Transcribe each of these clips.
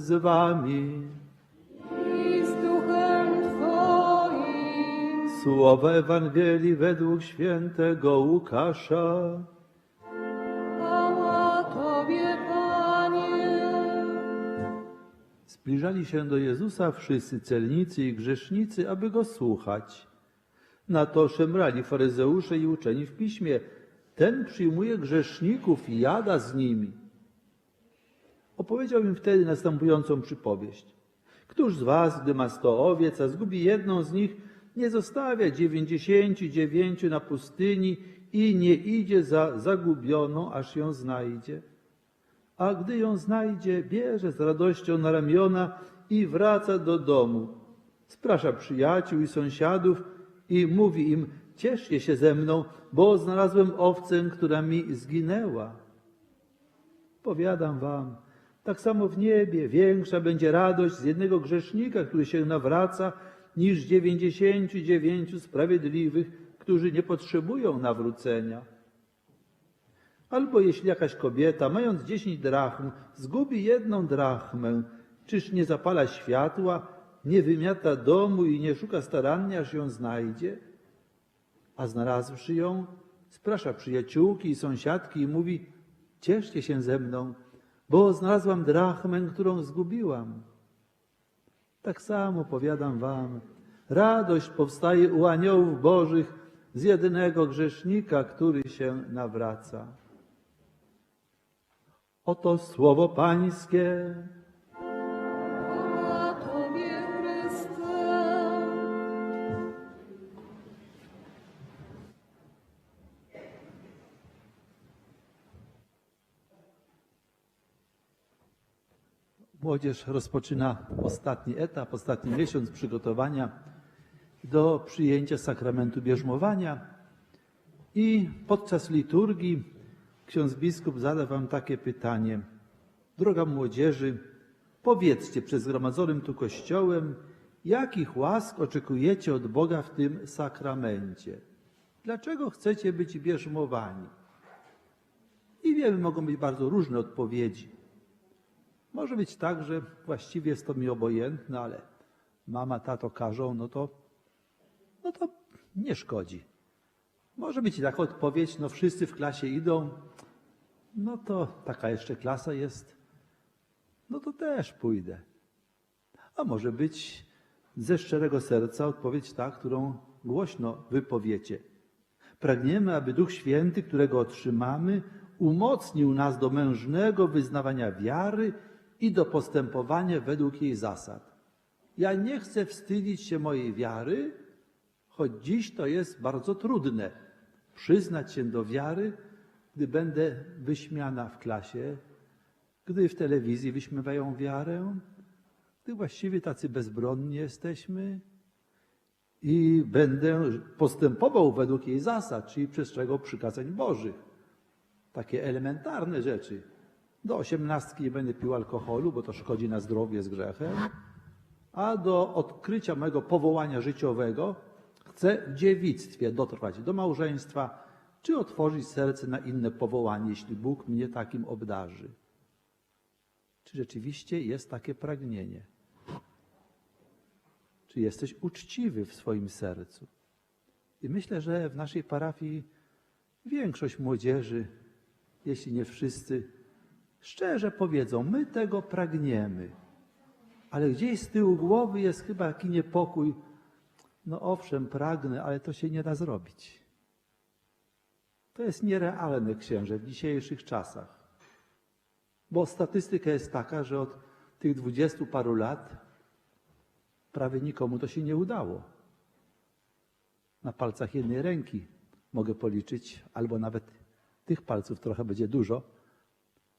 z wami. i z duchem Twoim. Słowa Ewangelii według świętego Łukasza. Chwała Tobie, Panie. Zbliżali się do Jezusa wszyscy celnicy i grzesznicy, aby go słuchać. Na to szemrali faryzeusze i uczeni w piśmie. Ten przyjmuje grzeszników i jada z nimi. Opowiedział im wtedy następującą przypowieść. Któż z was, gdy ma sto owiec, a zgubi jedną z nich, nie zostawia dziewięćdziesięciu dziewięciu na pustyni i nie idzie za zagubioną, aż ją znajdzie? A gdy ją znajdzie, bierze z radością na ramiona i wraca do domu. Sprasza przyjaciół i sąsiadów i mówi im, cieszcie się ze mną, bo znalazłem owcę, która mi zginęła. Powiadam wam, tak samo w niebie większa będzie radość z jednego grzesznika, który się nawraca, niż dziewięćdziesięciu dziewięciu sprawiedliwych, którzy nie potrzebują nawrócenia. Albo jeśli jakaś kobieta, mając dziesięć drachm, zgubi jedną drachmę, czyż nie zapala światła, nie wymiata domu i nie szuka starannie, aż ją znajdzie? A znalazłszy ją, sprasza przyjaciółki i sąsiadki i mówi, cieszcie się ze mną, bo znalazłam drachmę, którą zgubiłam. Tak samo powiadam wam, radość powstaje u aniołów bożych z jednego grzesznika, który się nawraca. Oto słowo Pańskie. Młodzież rozpoczyna ostatni etap, ostatni miesiąc przygotowania do przyjęcia sakramentu bierzmowania. I podczas liturgii ksiądz biskup zada wam takie pytanie. Droga młodzieży, powiedzcie przed zgromadzonym tu kościołem, jakich łask oczekujecie od Boga w tym sakramencie? Dlaczego chcecie być bierzmowani? I wiemy, mogą być bardzo różne odpowiedzi. Może być tak, że właściwie jest to mi obojętne, ale mama, tato każą, no to, no to nie szkodzi. Może być taka odpowiedź, no wszyscy w klasie idą, no to taka jeszcze klasa jest, no to też pójdę. A może być ze szczerego serca odpowiedź ta, którą głośno wypowiecie. Pragniemy, aby Duch Święty, którego otrzymamy, umocnił nas do mężnego wyznawania wiary i do postępowania według jej zasad. Ja nie chcę wstydzić się mojej wiary, choć dziś to jest bardzo trudne. Przyznać się do wiary, gdy będę wyśmiana w klasie, gdy w telewizji wyśmiewają wiarę, gdy właściwie tacy bezbronni jesteśmy i będę postępował według jej zasad, czyli przestrzegał przykazań Bożych. Takie elementarne rzeczy. Do osiemnastki nie będę pił alkoholu, bo to szkodzi na zdrowie z grzechem. A do odkrycia mojego powołania życiowego chcę w dziewictwie dotrwać do małżeństwa, czy otworzyć serce na inne powołanie, jeśli Bóg mnie takim obdarzy. Czy rzeczywiście jest takie pragnienie? Czy jesteś uczciwy w swoim sercu? I myślę, że w naszej parafii większość młodzieży, jeśli nie wszyscy, szczerze powiedzą: My tego pragniemy. Ale gdzieś z tyłu głowy jest chyba taki niepokój. No owszem, pragnę, ale to się nie da zrobić. To jest nierealne, księże, w dzisiejszych czasach. Bo statystyka jest taka, że od tych dwudziestu paru lat prawie nikomu to się nie udało. Na palcach jednej ręki mogę policzyć, albo nawet tych palców trochę będzie dużo.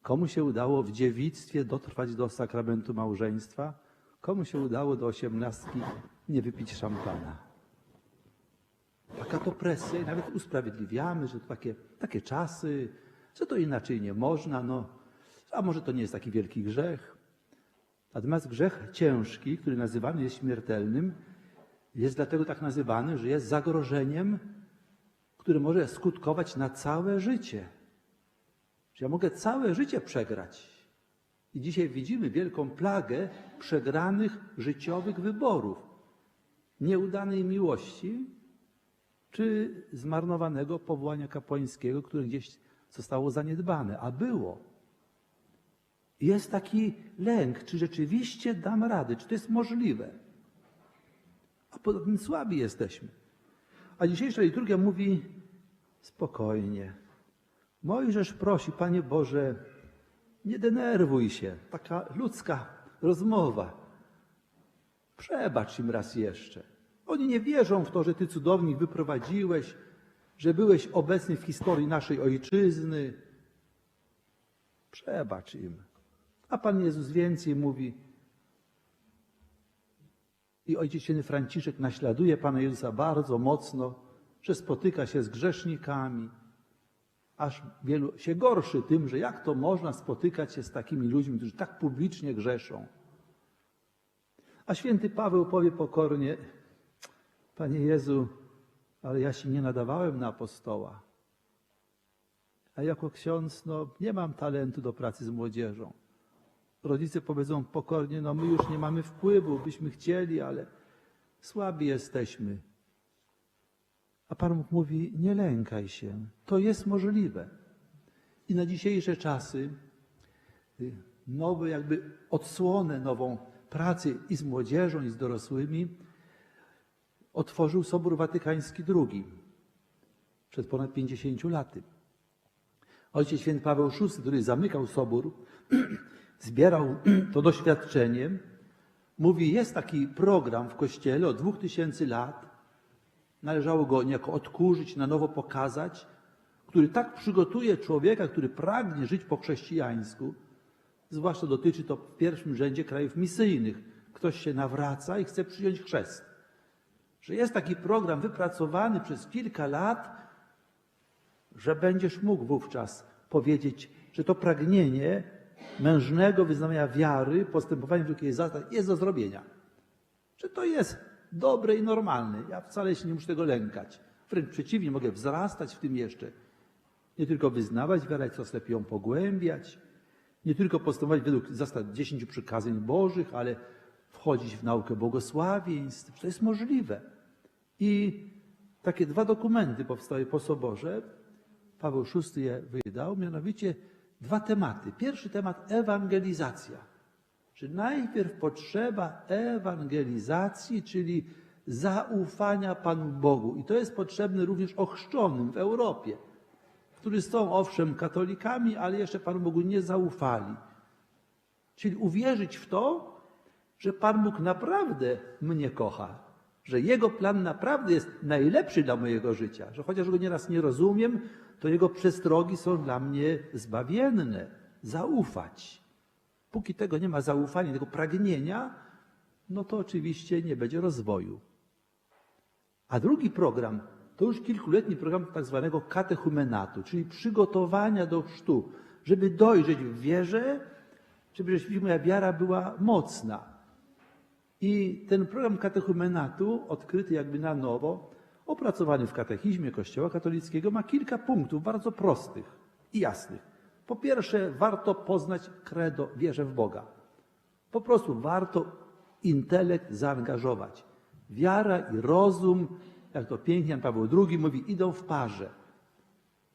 Komu się udało w dziewictwie dotrwać do sakramentu małżeństwa? Komu się udało do osiemnastki nie wypić szampana? Taka to presja i nawet usprawiedliwiamy, że to takie, takie czasy, że to inaczej nie można, no, a może to nie jest taki wielki grzech. Natomiast grzech ciężki, który nazywany jest śmiertelnym, jest dlatego tak nazywany, że jest zagrożeniem, które może skutkować na całe życie. Że ja mogę całe życie przegrać. I dzisiaj widzimy wielką plagę przegranych życiowych wyborów, nieudanej miłości czy zmarnowanego powołania kapłańskiego, które gdzieś zostało zaniedbane, a było. Jest taki lęk, czy rzeczywiście dam radę, czy to jest możliwe. A poza tym słabi jesteśmy. A dzisiejsza liturgia mówi spokojnie. Mojżesz prosi, Panie Boże, nie denerwuj się. Taka ludzka rozmowa. Przebacz im raz jeszcze. Oni nie wierzą w to, że Ty cudownie wyprowadziłeś, że byłeś obecny w historii naszej ojczyzny. Przebacz im. A Pan Jezus więcej mówi. I Ojciec Święty Franciszek naśladuje Pana Jezusa bardzo mocno, że spotyka się z grzesznikami, aż wielu się gorszy tym, że jak to można spotykać się z takimi ludźmi, którzy tak publicznie grzeszą. A święty Paweł powie pokornie, Panie Jezu, ale ja się nie nadawałem na apostoła. A jako ksiądz, no, nie mam talentu do pracy z młodzieżą. Rodzice powiedzą pokornie, no my już nie mamy wpływu, byśmy chcieli, ale słabi jesteśmy. A Pan Bóg mówi, nie lękaj się, to jest możliwe. I na dzisiejsze czasy y, nowe jakby odsłonę nową pracy i z młodzieżą, i z dorosłymi otworzył Sobór Watykański II przed ponad 50 laty. Ojciec święty Paweł VI, który zamykał Sobór, zbierał to doświadczenie, mówi, jest taki program w Kościele od 2000 lat, należało go niejako odkurzyć, na nowo pokazać, który tak przygotuje człowieka, który pragnie żyć po chrześcijańsku, zwłaszcza dotyczy to w pierwszym rzędzie krajów misyjnych. Ktoś się nawraca i chce przyjąć chrzest. Że jest taki program wypracowany przez kilka lat, że będziesz mógł wówczas powiedzieć, że to pragnienie mężnego wyznawania wiary, postępowania w jakiejś zasad jest do zrobienia. Że to jest dobre i normalne. Ja wcale się nie muszę tego lękać. Wręcz przeciwnie, mogę wzrastać w tym jeszcze. Nie tylko wyznawać wiarę, coraz lepiej ją pogłębiać. Nie tylko postępować według zasad dziesięciu przykazań bożych, ale wchodzić w naukę błogosławieństw. To jest możliwe. I takie dwa dokumenty powstały po Soborze. Paweł VI je wydał, mianowicie dwa tematy. Pierwszy temat ewangelizacja. Że najpierw potrzeba ewangelizacji, czyli zaufania Panu Bogu. I to jest potrzebne również ochrzczonym w Europie, którzy są owszem katolikami, ale jeszcze Panu Bogu nie zaufali. Czyli uwierzyć w to, że Pan Bóg naprawdę mnie kocha, że Jego plan naprawdę jest najlepszy dla mojego życia, że chociaż go nieraz nie rozumiem, to Jego przestrogi są dla mnie zbawienne. Zaufać. Póki tego nie ma zaufania, tego pragnienia, no to oczywiście nie będzie rozwoju. A drugi program to już kilkuletni program tak zwanego katechumenatu, czyli przygotowania do chrztu, żeby dojrzeć w wierze, żeby rzeczywiście moja wiara była mocna. I ten program katechumenatu, odkryty jakby na nowo, opracowany w katechizmie Kościoła katolickiego, ma kilka punktów bardzo prostych i jasnych. Po pierwsze, warto poznać credo, wierzę w Boga. Po prostu warto intelekt zaangażować. Wiara i rozum, jak to pięknie Jan Paweł II mówi, idą w parze.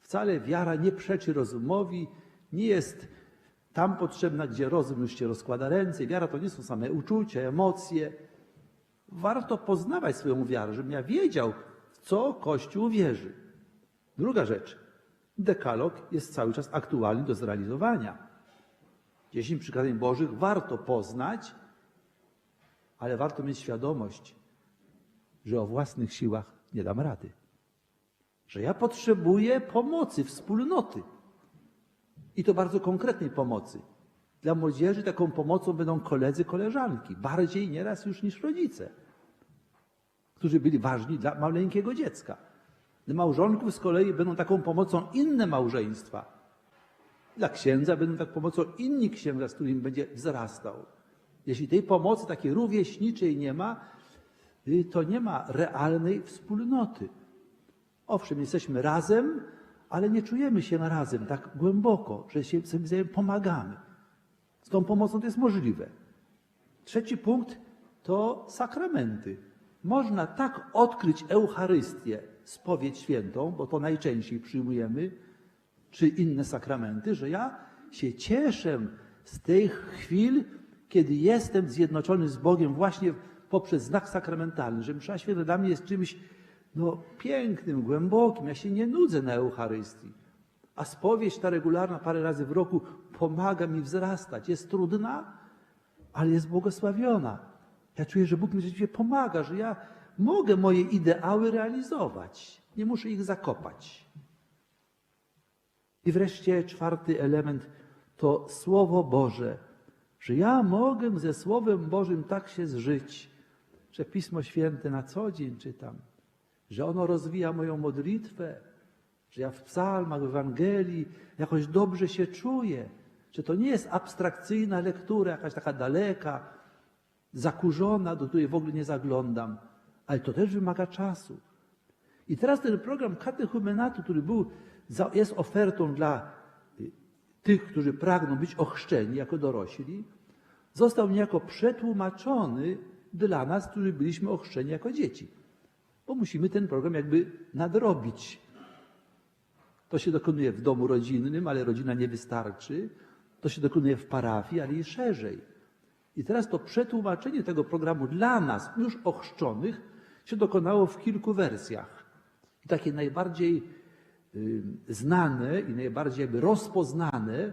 Wcale wiara nie przeczy rozumowi, nie jest tam potrzebna, gdzie rozum już się rozkłada ręce. Wiara to nie są same uczucia, emocje. Warto poznawać swoją wiarę, żebym ja wiedział, w co Kościół wierzy. Druga rzecz. Dekalog jest cały czas aktualny do zrealizowania. Dziesięć przykazań Bożych warto poznać, ale warto mieć świadomość, że o własnych siłach nie dam rady. Że ja potrzebuję pomocy, wspólnoty. I to bardzo konkretnej pomocy. Dla młodzieży taką pomocą będą koledzy, koleżanki, bardziej nieraz już niż rodzice, którzy byli ważni dla maleńkiego dziecka. Dla małżonków z kolei będą taką pomocą inne małżeństwa. Dla księdza będą taką pomocą inni księdza, z którym będzie wzrastał. Jeśli tej pomocy takiej rówieśniczej nie ma, y, to nie ma realnej wspólnoty. Owszem, jesteśmy razem, ale nie czujemy się razem tak głęboko, że się sobie wzajem pomagamy. Z tą pomocą to jest możliwe. Trzeci punkt to sakramenty. Można tak odkryć Eucharystię, spowiedź świętą, bo to najczęściej przyjmujemy, czy inne sakramenty, że ja się cieszę z tych chwil, kiedy jestem zjednoczony z Bogiem właśnie poprzez znak sakramentalny, że msza święta dla mnie jest czymś no, pięknym, głębokim. Ja się nie nudzę na Eucharystii. A spowiedź ta regularna parę razy w roku pomaga mi wzrastać. Jest trudna, ale jest błogosławiona. Ja czuję, że Bóg mi rzeczywiście pomaga, że ja mogę moje ideały realizować. Nie muszę ich zakopać. I wreszcie czwarty element to Słowo Boże, że ja mogę ze Słowem Bożym tak się zżyć, że Pismo Święte na co dzień czytam, że ono rozwija moją modlitwę, że ja w psalmach, w Ewangelii jakoś dobrze się czuję, że to nie jest abstrakcyjna lektura, jakaś taka daleka, zakurzona, do której w ogóle nie zaglądam, ale to też wymaga czasu. I teraz ten program katechumenatu, który był, jest ofertą dla y, tych, którzy pragną być ochrzczeni jako dorośli, został niejako przetłumaczony dla nas, którzy byliśmy ochrzczeni jako dzieci. Bo musimy ten program jakby nadrobić. To się dokonuje w domu rodzinnym, ale rodzina nie wystarczy. To się dokonuje w parafii, ale i szerzej. I teraz to przetłumaczenie tego programu dla nas, już ochrzczonych, się dokonało w kilku wersjach. I takie najbardziej y, znane i najbardziej rozpoznane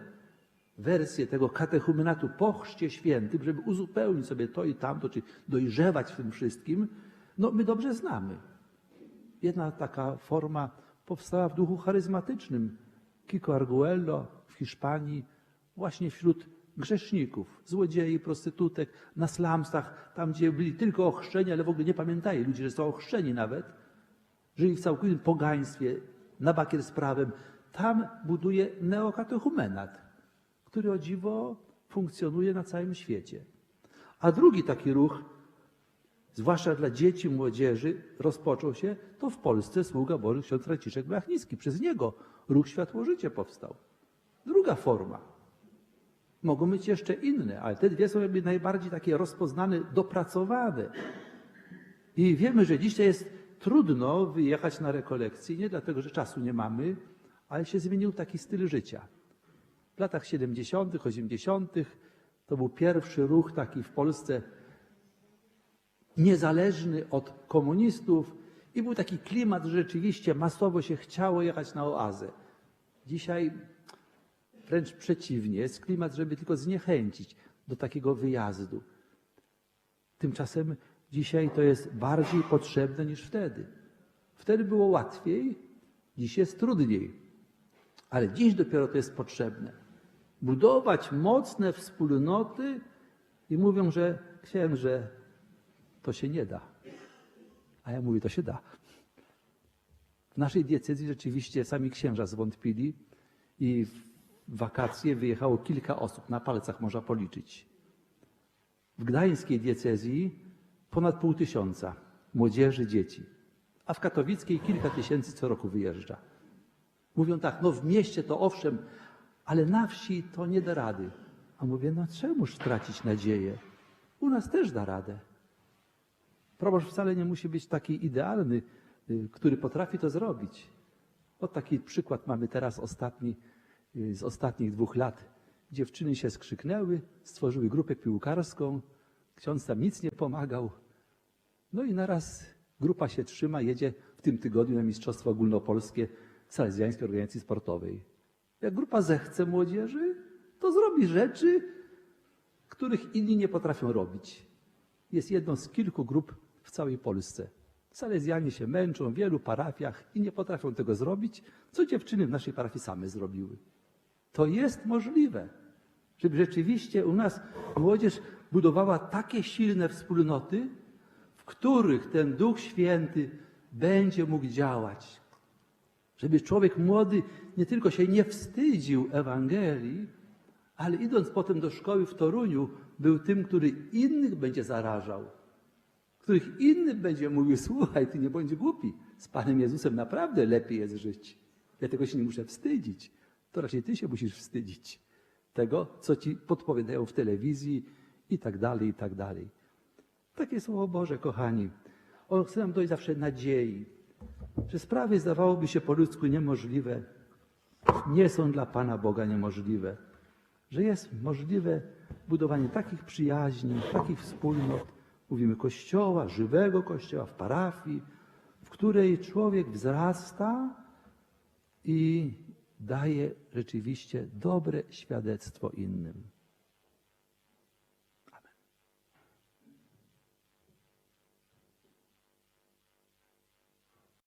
wersje tego katechumenatu po chrzcie świętym, żeby uzupełnić sobie to i tamto, czy dojrzewać w tym wszystkim, no my dobrze znamy. Jedna taka forma powstała w duchu charyzmatycznym. Kiko Arguello w Hiszpanii, właśnie wśród grzeszników, złodziei, prostytutek, na slumsach, tam gdzie byli tylko ochrzczeni, ale w ogóle nie pamiętali ludzie, że są ochrzczeni nawet, żyli w całkowitym pogaństwie, na bakier z prawem. Tam buduje neokatechumenat, który o dziwo funkcjonuje na całym świecie. A drugi taki ruch, zwłaszcza dla dzieci, młodzieży, rozpoczął się, to w Polsce sługa Boży ksiądz Franciszek Blachnicki. Przez niego ruch Światło Życie powstał. Druga forma. Mogą być jeszcze inne, ale te dwie są jakby najbardziej takie rozpoznane, dopracowane. I wiemy, że dzisiaj jest trudno wyjechać na rekolekcję, nie dlatego, że czasu nie mamy, ale się zmienił taki styl życia. W latach 70., 80. to był pierwszy ruch taki w Polsce niezależny od komunistów i był taki klimat, że rzeczywiście masowo się chciało jechać na oazę. Dzisiaj wręcz przeciwnie, jest klimat, żeby tylko zniechęcić do takiego wyjazdu. Tymczasem dzisiaj to jest bardziej potrzebne niż wtedy. Wtedy było łatwiej, dziś jest trudniej. Ale dziś dopiero to jest potrzebne. Budować mocne wspólnoty i mówią, że księże, to się nie da. A ja mówię, to się da. W naszej diecezji rzeczywiście sami księża zwątpili i wakacje wyjechało kilka osób, na palcach można policzyć. W gdańskiej diecezji ponad pół tysiąca młodzieży, dzieci, a w katowickiej kilka tysięcy co roku wyjeżdża. Mówią tak, no w mieście to owszem, ale na wsi to nie da rady. A mówię, no czemuż tracić nadzieję? U nas też da radę. Proboszcz wcale nie musi być taki idealny, y, który potrafi to zrobić. O taki przykład mamy teraz ostatni, z ostatnich dwóch lat. Dziewczyny się skrzyknęły, stworzyły grupę piłkarską, ksiądz tam nic nie pomagał. No i naraz grupa się trzyma, jedzie w tym tygodniu na Mistrzostwa Ogólnopolskie Salezjańskiej Organizacji Sportowej. Jak grupa zechce młodzieży, to zrobi rzeczy, których inni nie potrafią robić. Jest jedną z kilku grup w całej Polsce. Salezjanie się męczą w wielu parafiach i nie potrafią tego zrobić, co dziewczyny w naszej parafii same zrobiły. To jest możliwe, żeby rzeczywiście u nas młodzież budowała takie silne wspólnoty, w których ten Duch Święty będzie mógł działać. Żeby człowiek młody nie tylko się nie wstydził Ewangelii, ale idąc potem do szkoły w Toruniu, był tym, który innych będzie zarażał, których innym będzie mówił: Słuchaj, ty nie bądź głupi, z Panem Jezusem naprawdę lepiej jest żyć. Ja tego się nie muszę wstydzić. To raczej ty się musisz wstydzić. tego, co ci podpowiadają w telewizji i tak dalej, i tak dalej. Takie Słowo Boże, kochani. On chce nam dojść zawsze nadziei, że sprawy zdawałoby się po ludzku niemożliwe, nie są dla Pana Boga niemożliwe, że jest możliwe budowanie takich przyjaźni, takich wspólnot, mówimy kościoła, żywego kościoła w parafii, w której człowiek wzrasta i daje rzeczywiście dobre świadectwo innym.